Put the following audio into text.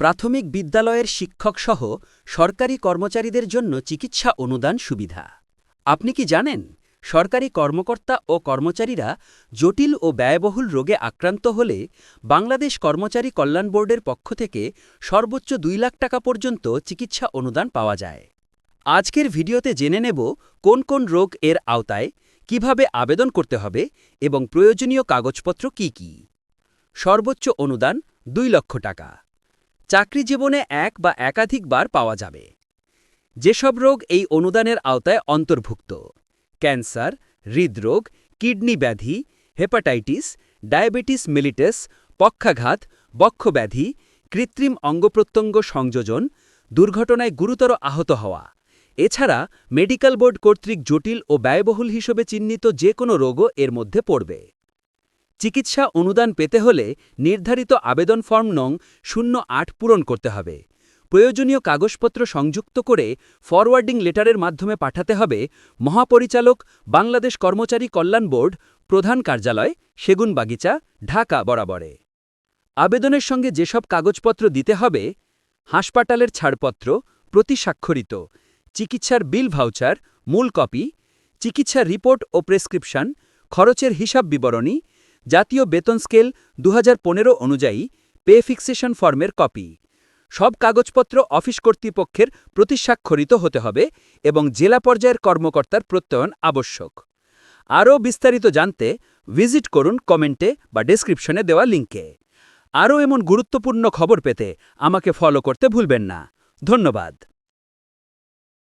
প্রাথমিক বিদ্যালয়ের শিক্ষকসহ সরকারি কর্মচারীদের জন্য চিকিৎসা অনুদান সুবিধা। আপনি কি জানেন, সরকারি কর্মকর্তা ও কর্মচারীরা জটিল ও ব্যয়বহুল রোগে আক্রান্ত হলে বাংলাদেশ কর্মচারী কল্যাণ বোর্ডের পক্ষ থেকে সর্বোচ্চ দুই লাখ টাকা পর্যন্ত চিকিৎসা অনুদান পাওয়া যায়। আজকের ভিডিওতে জেনে নেব কোন কোন রোগ এর আওতায় কীভাবে আবেদন করতে হবে এবং প্রয়োজনীয় কাগজপত্র কি কি। সর্বোচ্চ অনুদান দুই লক্ষ টাকা। চাকরি জীবনে এক বা একাধিকবার পাওয়া যাবে। যেসব রোগ এই অনুদানের আওতায় অন্তর্ভুক্ত, ক্যান্সার, হৃদরোগ, কিডনি ব্যাধি, হেপাটাইটিস, ডায়াবেটিস মিলিটাস, পক্ষাঘাত, বক্ষব্যাধি, কৃত্রিম অঙ্গপ্রত্যঙ্গ সংযোজন, দুর্ঘটনায় গুরুতর আহত হওয়া। এছাড়া মেডিকেল বোর্ড কর্তৃক জটিল ও ব্যয়বহুল হিসেবে চিহ্নিত যে কোনো রোগও এর মধ্যে পড়বে। চিকিৎসা অনুদান পেতে হলে নির্ধারিত আবেদন ফর্ম নং শূন্য আট পূরণ করতে হবে। প্রয়োজনীয় কাগজপত্র সংযুক্ত করে ফরওয়ার্ডিং লেটারের মাধ্যমে পাঠাতে হবে মহাপরিচালক, বাংলাদেশ কর্মচারী কল্যাণ বোর্ড, প্রধান কার্যালয়, সেগুনবাগিচা, ঢাকা বরাবরে। আবেদনের সঙ্গে যেসব কাগজপত্র দিতে হবে, হাসপাতালের ছাড়পত্র প্রতি স্বাক্ষরিত চিকিৎসার বিল ভাউচার, মূল কপি চিকিৎসার রিপোর্ট ও প্রেসক্রিপশন, খরচের হিসাব বিবরণী জাতীয় বেতন স্কেল দু হাজার পনেরো অনুযায়ী পে ফিক্সেশন ফর্মের কপি। সব কাগজপত্র অফিস কর্তৃপক্ষের প্রতিস্বাক্ষরিত হতে হবে এবং জেলা পর্যায়ের কর্মকর্তার প্রত্যয়ন আবশ্যক। আরও বিস্তারিত জানতে ভিজিট করুন কমেন্টে বা ডেসক্রিপশনে দেওয়া লিঙ্কে আরও এমন গুরুত্বপূর্ণ খবর পেতে আমাকে ফলো করতে ভুলবেন না। ধন্যবাদ।